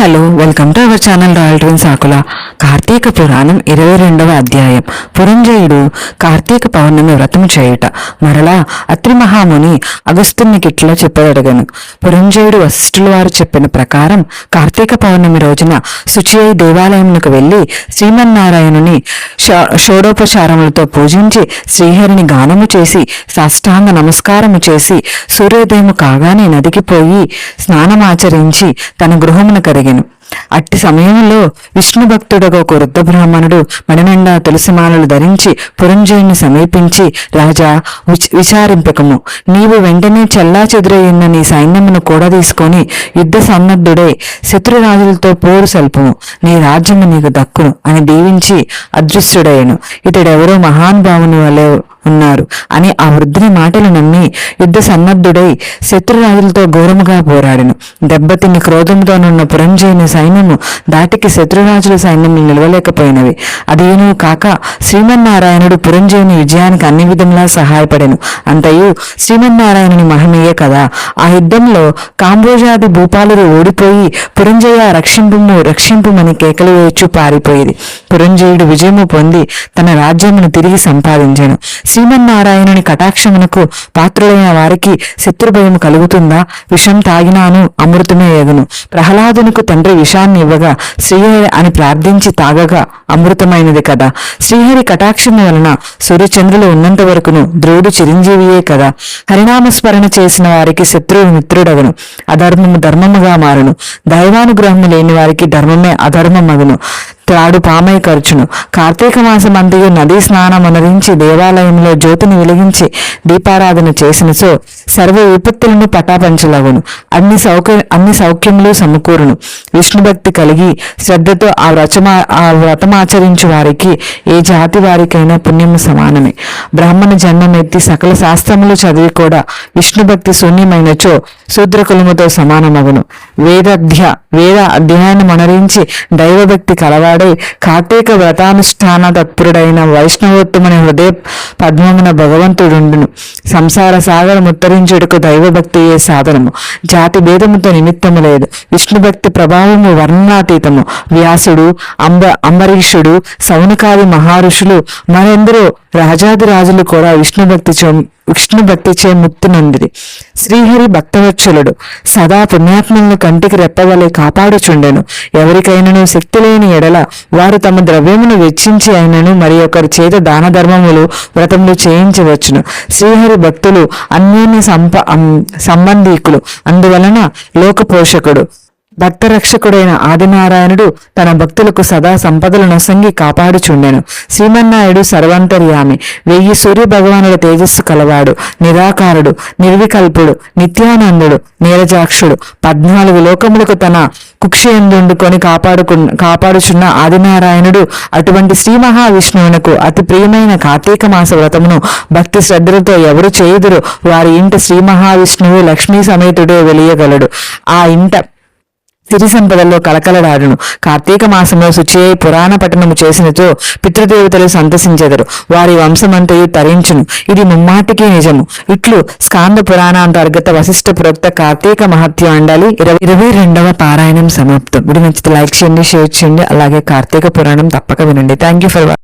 Hello welcome to our channel royal dreams ஆக்குலா Karthika Puranam ఇరవై రెండవ అధ్యాయం. పురంజయుడు కార్తీక పౌర్ణమి వ్రతం చేయుట. మరలా అత్రి మహాముని అగస్తునికిట్లా చెప్పదడగను పురంజయుడు వశిష్ఠుల వారు చెప్పిన ప్రకారం కార్తీక పౌర్ణమి రోజున శుచి అయి దేవాలయమునకు వెళ్ళి శ్రీమన్నారాయణుని షోడోపచారములతో పూజించి శ్రీహరిని గానము చేసి సాష్టాంగ నమస్కారము చేసి సూర్యోదయము కాగానే నదికి పోయి స్నానమాచరించి తన గృహమున కరిగెను అట్టి సమయంలో విష్ణు భక్తుడగా ఒక వృద్ధ బ్రాహ్మణుడు మణినిండా తులసిమాలలు ధరించి పురంజయుని సమీపించి రాజా విచ- విచారింపకము. నీవు వెంటనే చెల్లా చెదురయ్యున్న నీ సైన్యమును కూడా తీసుకొని యుద్ధ సన్నద్ధుడై శత్రురాజులతో పోరు సల్పము. నీ రాజ్యము నీకు దక్కును అని దీవించి అదృశ్యుడయ్యను. ఇతడెవరో మహానుభావుని వలె ఉన్నారు అని ఆ వృద్ధుని మాటలు నమ్మి యుద్ధ సన్నద్ధుడై శత్రురాజులతో ఘోరముగా పోరాడెను. దెబ్బతిని క్రోధంతోనున్న పురంజయుని సైన్యము దాటికి శత్రురాజుల సైన్యం నిలవలేకపోయినవి. అదేనూ కాక శ్రీమన్నారాయణుడు పురంజయుని విజయానికి అన్ని విధములా సహాయపడెను. అంతయు శ్రీమన్నారాయణుని మహనీయే కదా ఆ యుద్ధంలో కాంబోజాది భూపాలుడు ఓడిపోయి పురంజయ రక్షింపుము రక్షింపుమని కేకలు వేయచ్చు పారిపోయేది. పురంజయుడు విజయము పొంది తన రాజ్యమును తిరిగి సంపాదించెను. శ్రీమన్నారాయణుని కటాక్షమునకు పాత్రులైన వారికి శత్రుభయం కలుగుతుందా? విషం తాగినాను అమృతమే ఎగును ప్రహ్లాదునికి తండ్రి విషాన్ని ఇవ్వగా శ్రీహరి అని ప్రార్థించి తాగగా అమృతమైనది కదా. శ్రీహరి కటాక్షము వలన సూర్యచంద్రులు ఉన్నంత వరకును ధ్రువుడు చిరంజీవియే కదా. హరినామస్మరణ చేసిన వారికి శత్రువు మిత్రుడగను. అధర్మము ధర్మముగా మారును. దైవానుగ్రహము లేని వారికి ధర్మమే అధర్మమగును. త్రాడు పామై ఖర్చును కార్తీక మాసమంతయు నదీ స్నానం అనరించి దేవాలయంలో జ్యోతిని వెలిగించి దీపారాధన చేసిన సో సర్వ విపత్తులను పటాపంచలగును. అన్ని సౌక అన్ని సౌఖ్యములు సమకూరును. విష్ణుభక్తి కలిగి శ్రద్ధతో ఆ వ్రతమా ఆ వ్రతమాచరించు వారికి ఏ జాతి వారికైనా పుణ్యము సమానమే. బ్రాహ్మణ జన్మమెత్తి సకల శాస్త్రములు చదివి కూడా విష్ణుభక్తి శూన్యమైనచో శూద్రకులముతో సమానమగును. వేదాధ్య వేద అధ్యయనం అనరించి దైవభక్తి కలవాడు కార్తీక వ్రతానుష్ఠాన తత్పరుడైన వైష్ణవోత్తముని హృదయ పద్మమున భగవంతుడుండును. సంసార సాగరం ఉత్తరించుటకు దైవభక్తియే సాధనము? జాతి భేదముతో నిమిత్తము లేదు. విష్ణుభక్తి ప్రభావము వర్ణాతీతము వ్యాసుడు అంబ అంబరీషుడు సౌనకాది మహారుషులు మరెందరో రాజాది రాజులు కూడా విష్ణుభక్తి చే విష్ణు భక్తిచే ముక్తి నందిరి శ్రీహరి భక్తవత్సలుడు. సదా పుణ్యాత్మలను కంటికి రెప్పవలే కాపాడుచుండెను. ఎవరికైనను శక్తి లేని ఎడల వారు తమ ద్రవ్యమును వెచ్చించి అయినను మరి ఒకరి చేత దాన ధర్మములు గతంలో చేయించవచ్చును. శ్రీహరి భక్తులు అన్యోన్య సంప సంబంధీకులు. అందువలన లోక పోషకుడు భక్తరక్షకుడైన ఆదినారాయణుడు తన భక్తులకు సదా సంపదలను నొసంగి కాపాడుచుండెను. శ్రీమన్నాయుడు సర్వంతర్యామి. వెయ్యి సూర్య భగవానుల తేజస్సు కలవాడు నిరాకారుడు నిర్వికల్పుడు నిత్యానందుడు నీరజాక్షుడు. పద్నాలుగు లోకములకు తన కుక్షయందుండుకొని కాపాడుకు కాపాడుచున్న ఆదినారాయణుడు అటువంటి శ్రీ మహావిష్ణువునకు అతి ప్రియమైన కార్తీక మాస వ్రతమును భక్తి శ్రద్ధలతో ఎవరు చేయుదురు? వారి ఇంట శ్రీ మహావిష్ణువు లక్ష్మీ సమేతుడే వెలియగలడు. ఆ ఇంట సిరి సంపదల్లో కలకలడాడును కార్తీక మాసంలో శుచి పురాణ పఠనము చేసినచో పితృదేవతలు సంతసించెదరు. వారి వంశమంతయు తరించును. ఇది ముమ్మాటికి నిజము. ఇట్లు స్కాంద పురాణాంతర్గత వశిష్ఠ ప్రోక్త కార్తీక మహత్య అండాలి ఇరవై ఇరవై రెండవ పారాయణం సమాప్తం. వీడియో నచ్చితే లైక్ చేయండి షేర్ చేయండి. అలాగే కార్తీక పురాణం తప్పక వినండి. Thank you for